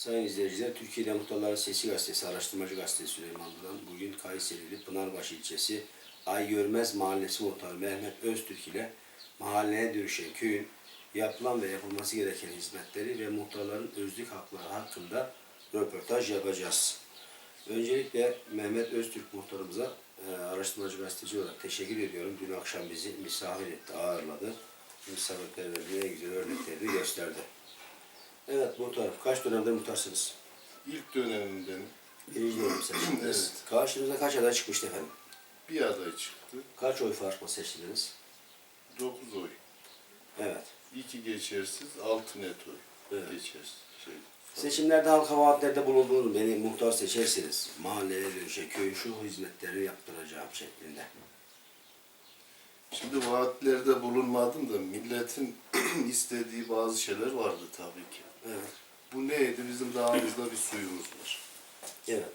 Sayın izleyiciler, Türkiye'de Muhtarların Sesi Gazetesi, Araştırmacı Gazetesi Süleymanlı'dan bugün Kayserili Pınarbaşı ilçesi Ay Görmez Mahallesi Muhtarı Mehmet Öztürk ile mahalleye dönüşen köyün yapılan ve yapılması gereken hizmetleri ve muhtarların özlük hakları hakkında röportaj yapacağız. Öncelikle Mehmet Öztürk muhtarımıza e, araştırmacı gazeteci olarak teşekkür ediyorum. Dün akşam bizi misafir etti, ağırladı. Misafirperverliğine en güzel örneklerini gösterdi. Evet muhtarım, kaç dönemde muhtarsınız? İlk dönemimden Birinci dönem seçildiniz. Evet. Karşınıza kaç aday çıkmıştı efendim? bir aday çıktı. Kaç oy farkla seçildiniz? 9 oy. Evet. 2 geçersiz, 6 net oy. Evet. Geçersiz. Şey. Seçimlerde halka vaatlerde bulunduğunuz beni muhtar seçerseniz mahalleye dönüşe köyün şu hizmetleri yaptıracağım şeklinde. Şimdi vaatlerde bulunmadım da milletin istediği bazı şeyler vardı tabii ki. Evet. Bu neydi? Bizim dağımızda bir suyumuz var. Evet.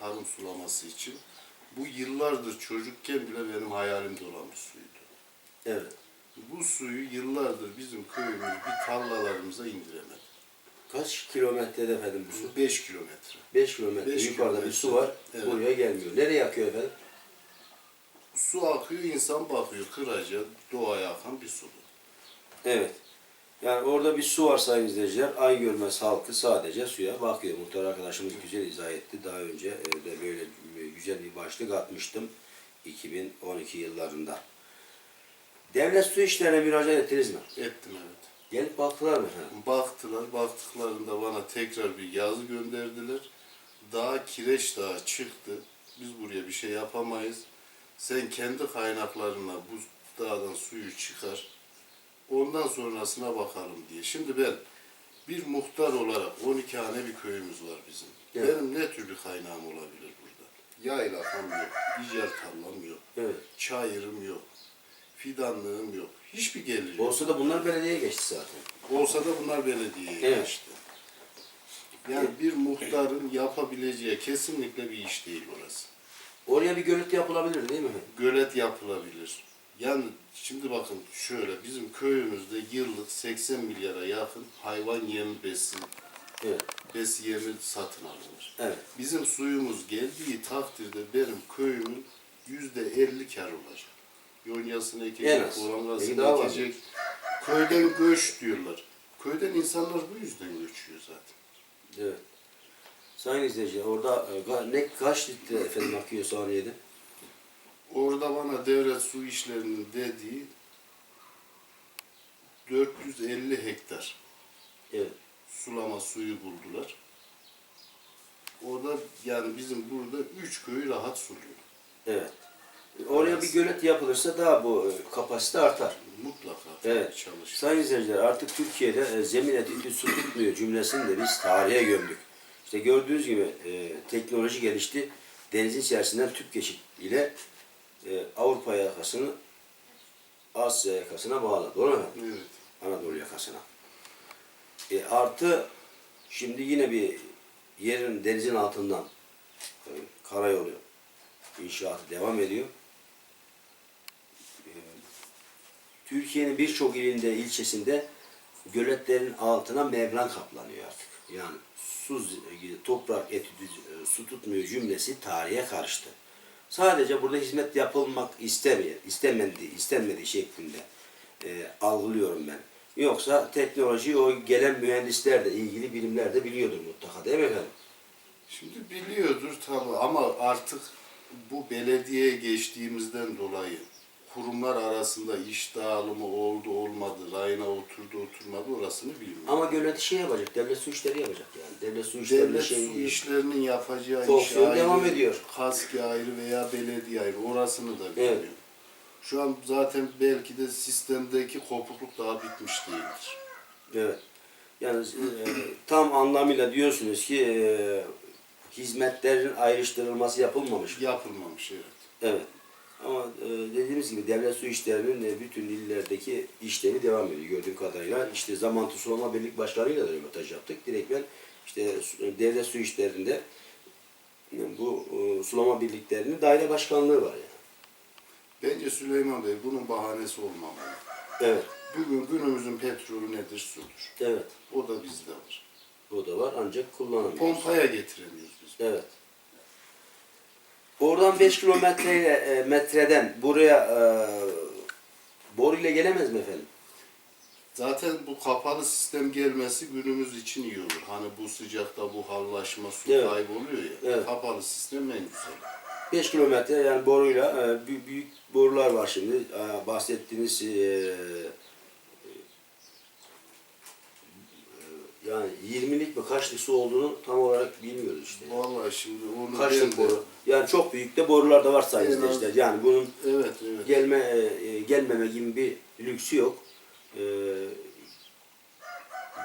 Tarım sulaması için. Bu yıllardır çocukken bile benim hayalimde olan bir suydu. Evet. Bu suyu yıllardır bizim köyümüz bir tarlalarımıza indiremedi. Kaç kilometrede efendim bu su? 5 kilometre. 5 kilometre Beş yukarıda bir kilometre. su var. Evet. Buraya gelmiyor. Nereye akıyor efendim? Su akıyor, insan bakıyor. Kıraca, doğaya akan bir su bu. Evet. Yani orada bir su var sayın izleyiciler. Ay görmez halkı sadece suya bakıyor. Muhtar arkadaşımız güzel izah etti. Daha önce e, de böyle güzel bir başlık atmıştım. 2012 yıllarında. Devlet su işlerine müracaat ettiniz mi? Ettim evet. Gelip baktılar mı efendim? Baktılar, baktıklarında bana tekrar bir yazı gönderdiler. Dağ kireç dağı çıktı. Biz buraya bir şey yapamayız. Sen kendi kaynaklarına bu dağdan suyu çıkar. Ondan sonrasına bakalım diye. Şimdi ben bir muhtar olarak 12 hane bir köyümüz var bizim. Evet. Benim ne tür bir kaynağım olabilir burada? Yaylakam yok, icar tarlam yok, Evet. çayırım yok, fidanlığım yok. Hiçbir gelir yok. Olsa da bunlar belediyeye geçti zaten. Olsa da bunlar belediyeye Evet. geçti. Yani bir muhtarın yapabileceği kesinlikle bir iş değil orası. Oraya bir gölet yapılabilir değil mi? Gölet yapılabilir. Yani şimdi bakın şöyle bizim köyümüzde yıllık 80 milyara yakın hayvan yemi besi, Evet. besi yemi satın alınır. Evet. Bizim suyumuz geldiği takdirde benim köyümün yüzde 50 kar olacak. Yonyasını ekecek. Peki orangasını ekecek. Köyden göç diyorlar. Köyden insanlar bu yüzden göçüyor zaten. Evet. Sayın izleyiciler orada e, ne kaç litre efendim akıyor saniyede? Orada bana devlet su işlerinin dediği 450 hektar Evet. sulama suyu buldular. Orada yani bizim burada üç köyü rahat suluyor. Evet. Oraya bir gölet yapılırsa daha bu e, kapasite artar. Mutlaka Evet. çalışır. Sayın izleyiciler artık Türkiye'de e, zemin etüdü su tutmuyor cümlesini de biz tarihe gömdük. İşte gördüğünüz gibi e, teknoloji gelişti. Denizin içerisinden tüp geçit ile e, Avrupa yakasını Asya yakasına bağladı. Doğru mu? Evet. Anadolu yakasına. E, artı şimdi yine bir yerin denizin altından e, karayolu inşaatı devam ediyor. E, Türkiye'nin birçok ilinde, ilçesinde göletlerin altına membran kaplanıyor artık. Yani su, z- toprak etüdü, e, su tutmuyor cümlesi tarihe karıştı. Sadece burada hizmet yapılmak istemiyor, istenmediği, istenmediği şeklinde e, algılıyorum ben. Yoksa teknoloji o gelen mühendisler de ilgili bilimler de biliyordur mutlaka değil mi efendim? Şimdi biliyordur tabii ama artık bu belediyeye geçtiğimizden dolayı kurumlar arasında iş dağılımı oldu olmadı, rayına oturdu oturmadı orasını bilmiyorum. Ama göleti şey yapacak, devlet su işleri yapacak yani. Devlet su işleri Devlet şey, su işlerinin yapacağı iş ayrı, devam ediyor. kaski ayrı veya belediye ayrı. Orasını da Evet. bilmiyorum. Şu an zaten belki de sistemdeki kopukluk daha bitmiş değildir. Evet. Yani e, tam anlamıyla diyorsunuz ki e, hizmetlerin ayrıştırılması yapılmamış. Yapılmamış evet. Evet. Ama e, dediğimiz gibi devlet su işlerinin e, bütün illerdeki işlemi devam ediyor gördüğüm kadarıyla. İşte Zamantı Sulama Birlik Başkanı'yla da röportaj yaptık. Direkt ben işte su- devlet su işlerinde e, bu e, sulama birliklerinin daire başkanlığı var yani. Bence Süleyman Bey bunun bahanesi olmamalı. Evet. Bugün günümüzün petrolü nedir? Sudur. Evet. O da bizde var. O da var ancak kullanamıyoruz. Pompaya getiremiyoruz biz. Evet. Oradan 5 kilometreyle e, metreden buraya e, boru ile gelemez mi efendim? Zaten bu kapalı sistem gelmesi günümüz için iyi olur. Hani bu sıcakta bu hallaşma, su Evet. kayboluyor ya. Evet. Kapalı sistem en güzel. 5 kilometre yani boruyla e, büyük, büyük borular var şimdi. E, bahsettiğiniz e, e, yani 20'lik mi kaçlık su olduğunu tam olarak bilmiyoruz işte. Vallahi şimdi onu ben Kaçlık de- boru. Yani çok büyük de borular da var sayın az- izleyiciler. Yani bunun Evet, evet. gelme e, gelmeme gibi bir lüksü yok. E,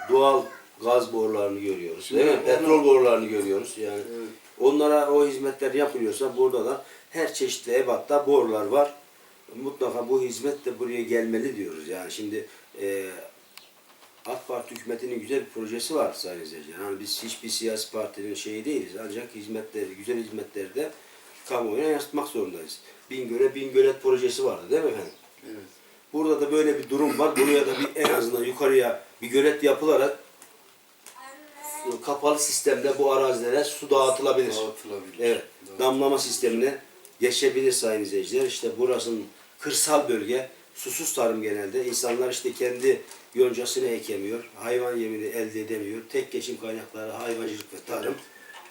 doğal gaz borularını görüyoruz. Şimdi Değil mi? onu- Petrol borularını görüyoruz. Yani Evet. onlara o hizmetler yapılıyorsa burada da her çeşitli ebatta borular var. Mutlaka bu hizmet de buraya gelmeli diyoruz. Yani şimdi e, AK Parti hükümetinin güzel bir projesi var sayın izleyiciler. Yani biz hiçbir siyasi partinin şeyi değiliz. Ancak hizmetleri, güzel hizmetleri de kamuoyuna yansıtmak zorundayız. Bingöl'e Bingölet projesi vardı değil mi efendim? Evet. Burada da böyle bir durum var. Buraya da bir en azından yukarıya bir gölet yapılarak kapalı sistemde bu arazilere su dağıtılabilir. Dağıtılabilir. Evet. Dağıtılabilir. Damlama sistemine geçebilir sayın izleyiciler. İşte burasının kırsal bölge, susuz tarım genelde. İnsanlar işte kendi yoncasını ekemiyor. Hayvan yemini elde edemiyor. Tek geçim kaynakları hayvancılık ve tarım.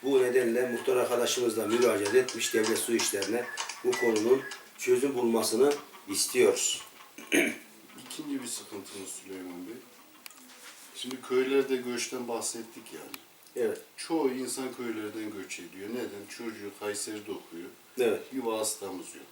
Bu nedenle muhtar arkadaşımız da müracaat etmiş devlet su işlerine bu konunun çözüm bulmasını istiyoruz. İkinci bir sıkıntımız Süleyman Bey. Şimdi köylerde göçten bahsettik yani. Evet. Çoğu insan köylerden göç ediyor. Neden? Çocuğu Kayseri'de okuyor. Evet. Bir vasıtamız yok.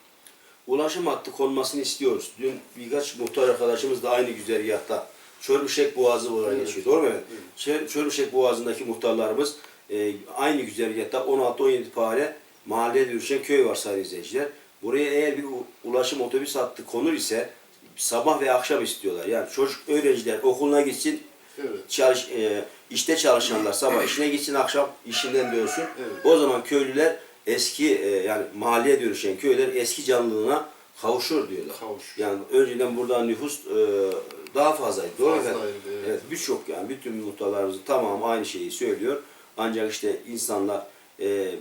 Ulaşım hattı konmasını istiyoruz. Dün birkaç muhtar arkadaşımız da aynı güzergahta Çorbüşek Boğazı olarak Evet. geçiyor. Doğru mu? Evet. Çö- Çorbüşek Boğazı'ndaki muhtarlarımız e, aynı güzergahta 16-17 fare mahalleye dönüşen köy var sayın izleyiciler. Buraya eğer bir ulaşım otobüs hattı konur ise sabah ve akşam istiyorlar. Yani çocuk öğrenciler okuluna gitsin, Evet. çalış, e, işte çalışanlar sabah işine gitsin akşam işinden dönsün. Evet. O zaman köylüler eski e, yani mahalleye dönüşen köyler eski canlılığına kavuşur diyorlar. Kavuşur. Yani önceden burada nüfus e, daha fazlaydı. Doğru mu efendim? Fazlaydı, evet. Evet, birçok yani bütün muhtarlarımızın tamamı aynı şeyi söylüyor. Ancak işte insanlar e,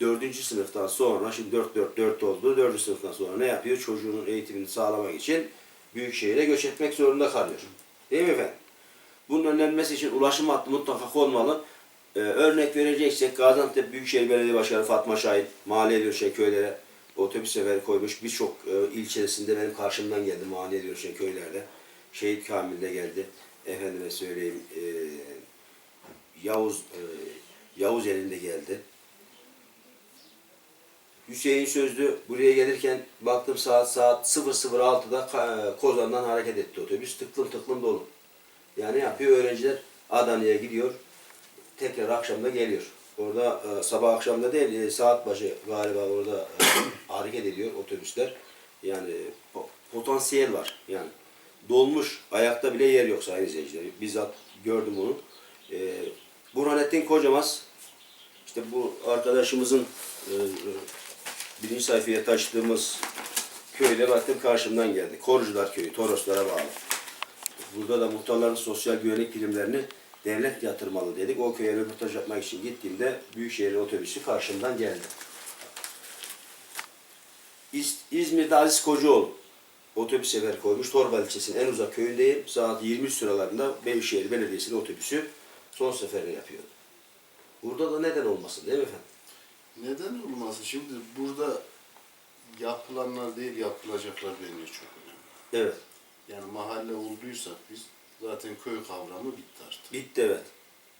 dördüncü sınıftan sonra şimdi 4 4 4 oldu. Dördüncü sınıftan sonra ne yapıyor? Çocuğunun eğitimini sağlamak için büyük şehire göç etmek zorunda kalıyor. Değil mi efendim? Bunun önlenmesi için ulaşım hattı mutlaka olmalı. Ee, örnek vereceksek Gaziantep Büyükşehir Belediye Başkanı Fatma Şahin mahalleye dönüşen köylere otobüs seferi koymuş. Birçok e, ilçesinde benim karşımdan geldi mahalleye dönüşen köylerde. Şehit Kamil'de geldi. Efendime söyleyeyim e, Yavuz e, Yavuz elinde geldi. Hüseyin Sözlü buraya gelirken baktım saat saat 00.06'da Ka- Kozan'dan hareket etti otobüs. Tıklım tıklım dolu. Yani yapıyor? Öğrenciler Adana'ya gidiyor. Tekrar akşamda geliyor. Orada e, sabah akşamda değil e, saat başı galiba orada e, hareket ediyor otobüsler. Yani po- potansiyel var. Yani dolmuş. Ayakta bile yer yok sayın izleyiciler. Bizzat gördüm onu. E, Burhanettin Kocamaz işte bu arkadaşımızın e, birinci sayfaya taşıdığımız köyde baktım karşımdan geldi. Korucular Köyü, Toroslara bağlı. Burada da muhtarların sosyal güvenlik primlerini devlet yatırmalı dedik. O köye röportaj yapmak için gittiğimde Büyükşehir otobüsü karşımdan geldi. İz- İzmir'de Aziz Kocaoğlu otobüs seferi koymuş. Torbalı ilçesinin en uzak köyündeyim. Saat 23 sıralarında Büyükşehir Belediyesi'nin otobüsü son seferini yapıyordu. Burada da neden olmasın değil mi efendim? Neden olmasın? Şimdi burada yapılanlar değil yapılacaklar bence çok önemli. Evet. Yani mahalle olduysak biz zaten köy kavramı bitti artık. Bitti evet.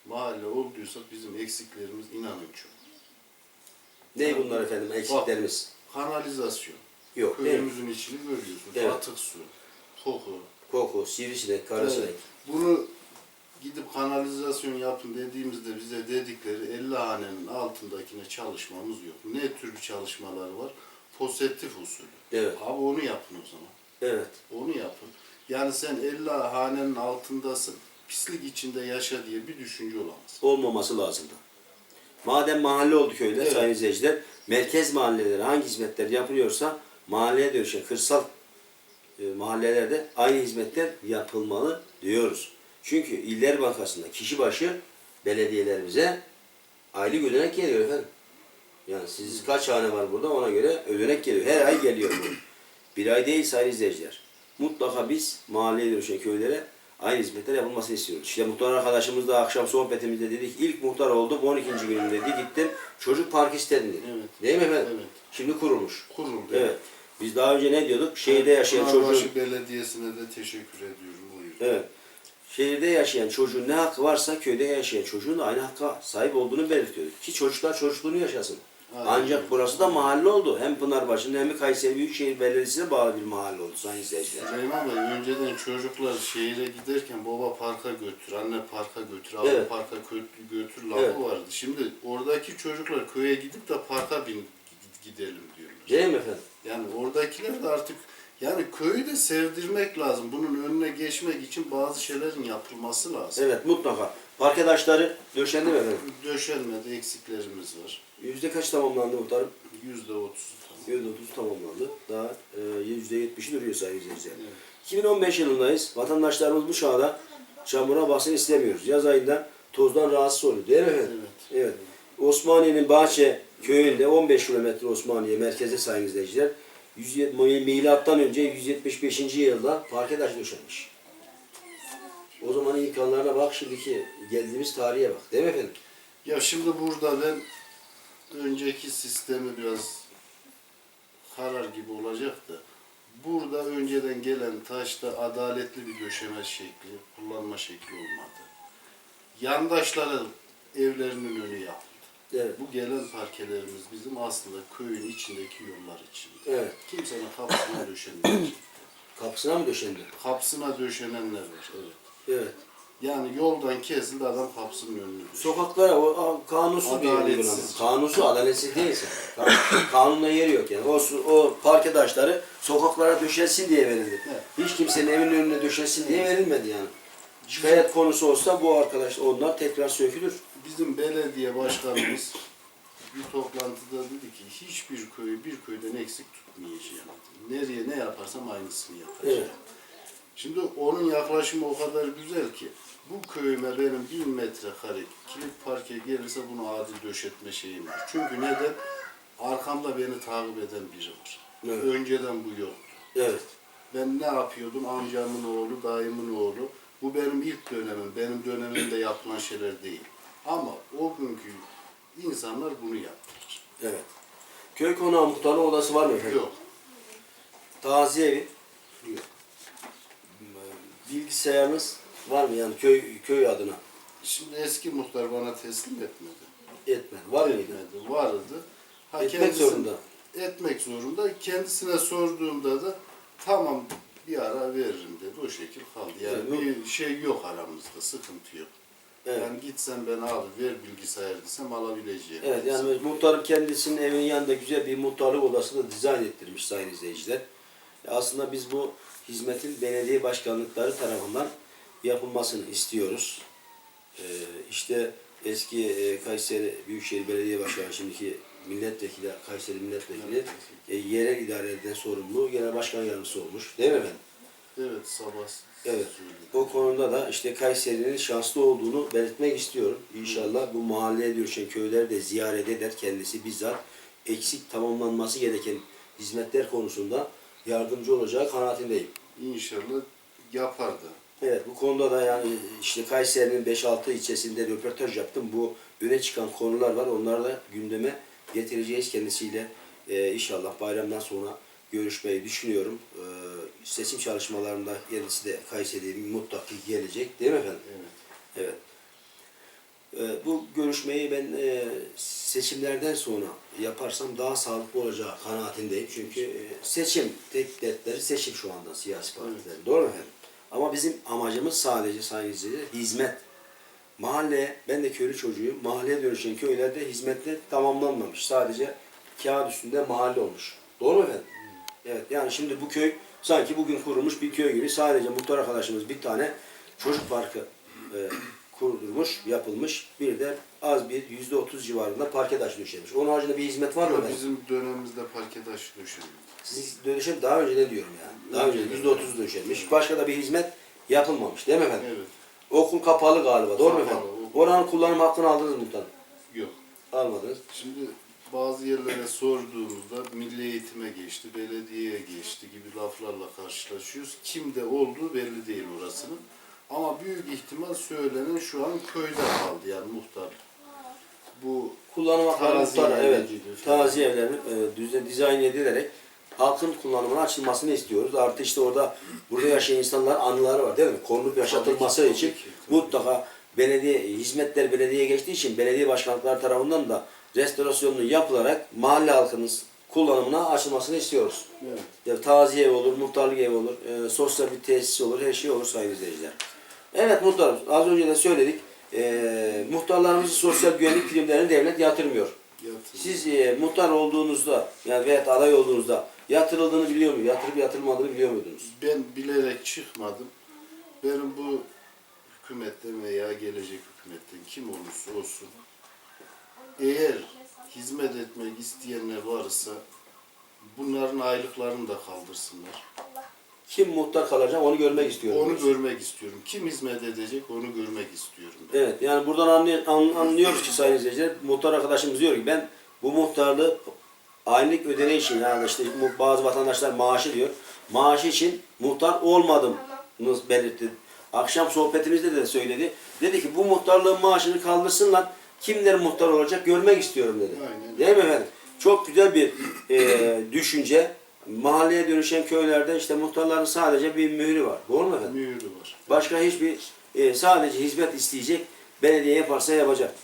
Mahalle olduysak bizim eksiklerimiz inanın çok. Ne bunlar efendim eksiklerimiz? Kanalizasyon. Yok değil mi? Köyümüzün içini görüyorsun. Evet. Atık su, koku. Koku, sivrisinek, karasinek. Evet. Bunu gidip kanalizasyon yapın dediğimizde bize dedikleri 50 hanenin altındakine çalışmamız yok. Ne tür çalışmalar var? Pozitif usulü. Evet. Abi onu yapın o zaman. Evet. Onu yapın. Yani sen 50 hanenin altındasın. Pislik içinde yaşa diye bir düşünce olamaz. Olmaması lazımdı. Madem mahalle oldu köyde Evet. sayın izleyiciler, merkez mahallelere hangi hizmetler yapılıyorsa mahalleye dönüşen kırsal e, mahallelerde aynı hizmetler yapılmalı diyoruz. Çünkü İller Bankası'nda kişi başı belediyelerimize aylık ödenek geliyor efendim. Yani siz kaç hane var burada ona göre ödenek geliyor. Her ay geliyor bu. Bir ay değil sayın izleyiciler. Mutlaka biz mahalleye dönüşen köylere aynı hizmetler yapılmasını istiyoruz. İşte muhtar arkadaşımız da akşam sohbetimizde dedik. ilk muhtar oldum 12. günüm dedi. Gittim çocuk park istedim dedi. Evet. Değil mi efendim? Evet. Şimdi kurulmuş. Kuruldu. Evet. Biz daha önce ne diyorduk? Şehirde yaşayan çocuğun... Pınarbaşı Belediyesi'ne de teşekkür ediyorum. Buyurun. Evet. Şehirde yaşayan çocuğun ne hakkı varsa köyde yaşayan çocuğun da aynı hakka sahip olduğunu belirtiyorduk. Ki çocuklar çocukluğunu yaşasın. Aynen. Ancak burası da mahalle oldu. Hem Pınarbaşı'nın hem de Kayseri Büyükşehir Belediyesi'ne bağlı bir mahalle oldu sayın izleyiciler. Süleyman Bey önceden çocuklar şehire giderken baba parka götür, anne parka götür, abi Evet. parka götür, götür lafı Evet. vardı. Şimdi oradaki çocuklar köye gidip de parka bin gidelim diyorlar. Değil mi efendim? Yani oradakiler de artık yani köyü de sevdirmek lazım. Bunun önüne geçmek için bazı şeylerin yapılması lazım. Evet mutlaka. Park taşları döşendi mi efendim? Döşenmede eksiklerimiz var. Yüzde kaç tamamlandı muhtarım? Yüzde otuz. Yüzde otuz tamamlandı. Daha e, yüzde yetmişi duruyor sayın izleyiciler. Evet. 2015 yılındayız. Vatandaşlarımız bu çağda çamura basın istemiyoruz. Yaz ayında tozdan rahatsız oluyor. Değil mi efendim? Evet. Evet. Osmaniye'nin Bahçe köyünde 15 kilometre Osmaniye merkeze sayın izleyiciler. 170 milattan önce 175. yılda parke taşı döşenmiş. O zaman ilk anlarına bak şimdiki geldiğimiz tarihe bak. Değil mi efendim? Ya şimdi burada ben önceki sistemi biraz karar gibi olacak da burada önceden gelen taşta adaletli bir döşeme şekli, kullanma şekli olmadı. Yandaşların evlerinin önü yapıldı. Evet. Bu gelen parkelerimiz bizim aslında köyün içindeki yollar için. Evet. Kimsenin kapısına döşenmeyecek. Kapısına mı döşendi? Kapısına döşenenler var. Evet. Evet. Yani yoldan kesildi adam kapısının önünü döşedi. Sokaklara o a- kanunsuz bir Adaletsiz. Kanunsuz, adaletsiz değilse. Kan- Kanunla yeri yok yani. O, su- o parke taşları sokaklara döşelsin diye verildi. Hiç kimsenin evinin önüne döşelsin diye verilmedi yani. Şikayet konusu olsa bu arkadaş onlar tekrar sökülür. Bizim belediye başkanımız bir toplantıda dedi ki hiçbir köyü bir köyden eksik tutmayacağım. Nereye ne yaparsam aynısını yapacağım. Evet. Şimdi onun yaklaşımı o kadar güzel ki bu köyüme benim bir metrekare kilit parke gelirse bunu adil döşetme şeyim var. Çünkü neden? Arkamda beni takip eden biri var. Evet. Önceden bu yoktu. Evet. Ben ne yapıyordum? Amcamın oğlu, dayımın oğlu. Bu benim ilk dönemim. Benim dönemimde yapılan şeyler değil. Ama o günkü insanlar bunu yaptılar. Evet. Köy konağı muhtarlığı odası var mı efendim? Yok. Taziye evi, Yok. bilgisayarınız var mı yani köy köy adına? Şimdi eski muhtar bana teslim etmedi. Etmedi. Var mıydı? Etmedi. Vardı. Ha, Etmek kendisi- zorunda. Etmek zorunda. Kendisine sorduğumda da tamam bir ara veririm dedi. O şekil kaldı. Yani Evet, bir şey yok aramızda. Sıkıntı yok. Evet. Yani gitsen ben abi ver bilgisayar desem alabileceğim. Evet yani muhtarım kendisinin evinin yanında güzel bir muhtarlık odası da dizayn ettirmiş sayın izleyiciler. Aslında biz bu hizmetin belediye başkanlıkları tarafından yapılmasını istiyoruz. Ee, işte eski e, Kayseri Büyükşehir Belediye Başkanı şimdiki milletvekili, Kayseri milletvekili e, yerel idarelerden sorumlu genel başkan yardımcısı olmuş. Değil mi efendim? Evet sabah Evet. O konuda da işte Kayseri'nin şanslı olduğunu belirtmek istiyorum. İnşallah bu mahalleye dönüşen köyler de ziyaret eder kendisi bizzat eksik tamamlanması gereken hizmetler konusunda yardımcı olacağı kanaatindeyim. İnşallah yapar da. Evet bu konuda da yani işte Kayseri'nin 5-6 ilçesinde röportaj yaptım. Bu öne çıkan konular var. Onları da gündeme getireceğiz kendisiyle. Ee, inşallah bayramdan sonra görüşmeyi düşünüyorum. Ee, seçim çalışmalarında kendisi de Kayseri'ye mutlaka gelecek. Değil mi efendim? Evet. Evet. Ee, bu görüşmeyi ben e, seçimlerden sonra yaparsam daha sağlıklı olacağı kanaatindeyim. Çünkü e, seçim, tek dertleri seçim şu anda siyasi partilerin. Doğru mu efendim? Ama bizim amacımız sadece izleyiciler hizmet. Mahalleye, ben de köylü çocuğuyum. Mahalleye dönüşen köylerde hizmetler tamamlanmamış. Sadece kağıt üstünde mahalle olmuş. Doğru mu efendim? Evet yani şimdi bu köy sanki bugün kurulmuş bir köy gibi sadece muhtar arkadaşımız bir tane çocuk parkı e, kurdurmuş, yapılmış. Bir de az bir yüzde otuz civarında parke taşı döşenmiş. Onun haricinde bir hizmet var mı? efendim? Bizim dönemimizde parke taşı döşenildi. Siz dönüşüm daha önce ne diyorum yani? Daha önce yüzde otuz döşenmiş. Başka da bir hizmet yapılmamış değil mi efendim? Evet. Okul kapalı galiba doğru mu efendim? Kapalı, Oranın kullanım hakkını aldınız mı muhtarım? Yok. Almadınız. Şimdi bazı yerlere sorduğumuzda milli eğitime geçti, belediyeye geçti gibi laflarla karşılaşıyoruz. Kimde olduğu belli değil orasının. Ama büyük ihtimal söylenen şu an köyde kaldı yani muhtar. Bu Kullanım hakları Taziye muhtar, evet. Taziye evlerinin e, düze, dizayn edilerek halkın kullanımına açılmasını istiyoruz. Artı işte orada burada yaşayan insanlar anıları var değil mi? Korunup yaşatılması Tabii ki, için tabii ki, tabii. mutlaka belediye hizmetler belediyeye geçtiği için belediye başkanlıkları tarafından da restorasyonlu yapılarak mahalle halkının kullanımına açılmasını istiyoruz. evet. Ya, taziye evi olur, muhtarlık evi olur, e, sosyal bir tesis olur, her şey olur sayın izleyiciler. Evet muhtarım, az önce de söyledik. E, muhtarlarımızın sosyal güvenlik primlerini devlet yatırmıyor. Yatırım. Siz e, muhtar olduğunuzda yani veya aday olduğunuzda yatırıldığını biliyor muydunuz? Yatırıp yatırılmadığını biliyor muydunuz? Ben bilerek çıkmadım. Benim bu hükümetten veya gelecek hükümetten kim olursa olsun eğer hizmet etmek isteyenler varsa bunların aylıklarını da kaldırsınlar. Kim muhtar kalacak onu görmek istiyorum. Onu görmek istiyorum. Kim hizmet edecek onu görmek istiyorum ben. Evet yani buradan anlay- an- anlıyoruz ki sayın izleyiciler muhtar arkadaşımız diyor ki ben bu muhtarlığı aylık ödeneği için yani işte bu bazı vatandaşlar maaşı diyor. Maaşı için muhtar olmadım belirtti. Akşam sohbetimizde de söyledi. Dedi ki bu muhtarlığın maaşını kaldırsınlar. Kimler muhtar olacak görmek istiyorum dedi. Aynen. Değil mi efendim? Çok güzel bir e, düşünce. Mahalleye dönüşen köylerde işte muhtarların sadece bir mührü var. Doğru mu efendim? Mühürü var. Başka hiçbir e, sadece hizmet isteyecek belediye yaparsa yapacak.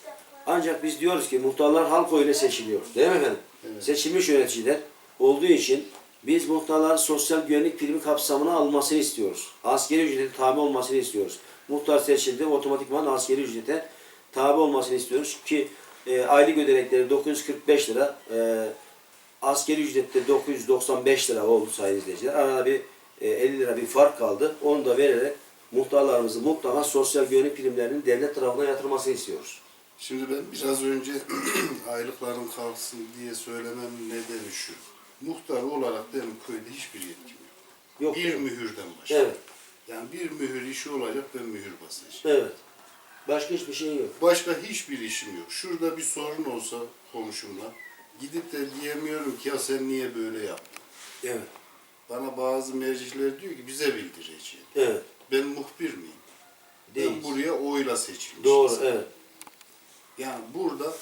Ancak biz diyoruz ki muhtarlar halk oyuyla seçiliyor. Değil mi efendim? Evet. Seçilmiş yöneticiler olduğu için biz muhtarların sosyal güvenlik primi kapsamına almasını istiyoruz. Askeri ücrete tabi olmasını istiyoruz. Muhtar seçildi otomatikman askeri ücrete tabi olmasını istiyoruz ki e, aylık ödenekleri 945 lira, e, askeri ücrette 995 lira oldu sayın izleyiciler. Arada bir e, 50 lira bir fark kaldı. Onu da vererek muhtarlarımızı mutlaka sosyal güvenlik primlerinin devlet tarafından yatırılmasını istiyoruz. Şimdi ben biraz önce aylıkların kalksın diye söylemem nedeni şu. Muhtar olarak benim köyde hiçbir yetkim yok. Yok. Bir mühürden başka. Evet. Yani bir mühür işi olacak ben mühür basacağım. Evet. Başka hiçbir şey yok. Başka hiçbir işim yok. Şurada bir sorun olsa komşumla gidip de diyemiyorum ki ya sen niye böyle yaptın? Evet. Bana bazı merciler diyor ki bize bildireceğim. Evet. Ben muhbir miyim? Değil. Ben buraya oyla seçilmişim. Doğru. Evet. Yani burada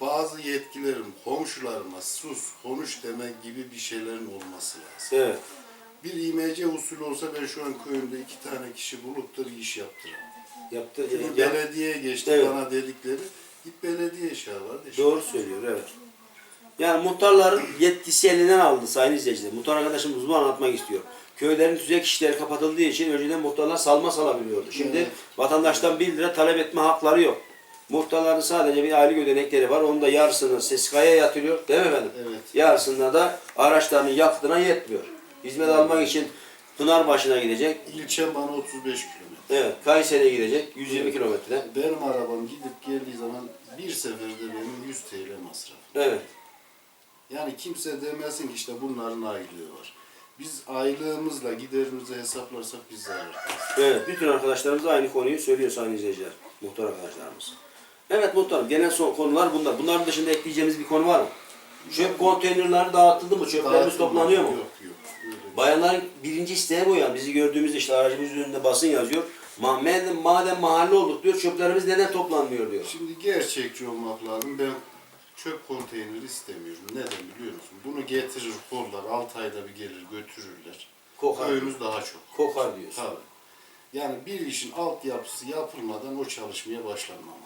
bazı yetkilerim komşularıma sus, konuş demek gibi bir şeylerin olması lazım. Evet. Bir IMC usulü olsa ben şu an köyümde iki tane kişi bulup da bir iş yaptırırım. Yaptı. Şimdi e, yap- belediyeye geçti Evet. bana dedikleri git belediye çağır kardeşim. Doğru söylüyor. Evet. Yani muhtarların yetkisi elinden aldı sayın izleyiciler. Muhtar arkadaşımız bunu anlatmak istiyor. Köylerin tüzek işleri kapatıldığı için önceden muhtarlar salma salabiliyordu. Şimdi Evet. vatandaştan 1 lira talep etme hakları yok. Muhtarların sadece bir aylık ödenekleri var. Onun da yarısını SSK'ya yatırıyor. Değil mi efendim? Evet. Yarısında da araçlarının yakıtına yetmiyor. Hizmet almak için Pınarbaşı'na gidecek. İlçem bana 35 kilometre. Evet. Kayseri'ye gidecek. 120 kilometre. Benim arabam gidip geldiği zaman bir seferde benim 100 TL masraf. Evet. Yani kimse demesin ki işte bunların aylığı var. Biz aylığımızla giderimizi hesaplarsak biz zarardayız. Evet, bütün arkadaşlarımız aynı konuyu söylüyor sayın izleyiciler, muhtar arkadaşlarımız. Evet muhtarım, genel son konular bunlar. Bunların dışında ekleyeceğimiz bir konu var mı? Çöp konteynerleri dağıtıldı mı? Çöplerimiz Dağıtım toplanıyor mu? Yok Bayanların birinci isteği bu yani. Bizi gördüğümüzde işte aracımızın önünde basın yazıyor. Ma madem, madem mahalle olduk diyor, çöplerimiz neden toplanmıyor diyor. Şimdi gerçekçi olmak lazım. Ben çöp konteyneri istemiyorum. Neden biliyor musun? Bunu getirir kollar, 6 ayda bir gelir götürürler. Kokar. Köyümüz daha çok. Kokar diyorsun. Tabii. Yani bir işin altyapısı yapılmadan o çalışmaya başlanmamalı.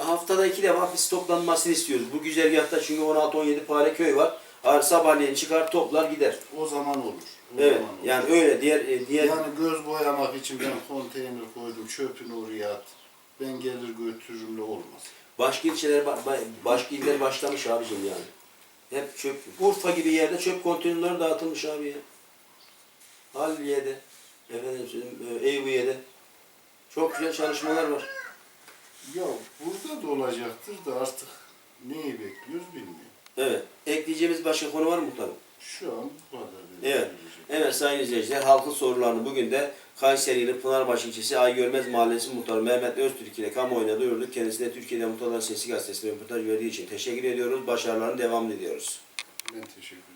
Haftada iki defa biz toplanmasını istiyoruz. Bu güzergahta çünkü 16-17 pare köy var. Ar sabahleyin çıkar toplar gider. O zaman olur. Evet. Yani öyle diğer e, diğer Yani göz boyamak için ben konteyner koydum, çöpünü oraya at. Ben gelir götürürümle olmaz. Başka ilçeler, ba- ba- başka iller başlamış abicim yani. Hep çöp, Urfa gibi yerde çöp konteynerleri dağıtılmış abi ya. Halliye'de, efendim söyleyeyim, e, Eyüpiye'de. Çok güzel çalışmalar var. Ya burada da olacaktır da artık neyi bekliyoruz bilmiyorum. Evet. Ekleyeceğimiz başka konu var mı muhtarım? Şu an bu kadar. benim Evet. söyleyeceğim. Evet sayın izleyiciler halkın sorularını bugün de Kayserili Pınarbaşı ilçesi Aygörmez Mahallesi Muhtarı Mehmet Öztürk ile kamuoyuna duyurduk. Kendisine Türkiye'de Muhtarlar Sesi Gazetesi'ne röportaj verdiği için teşekkür ediyoruz. Başarılarını devam ediyoruz. Ben teşekkür ederim.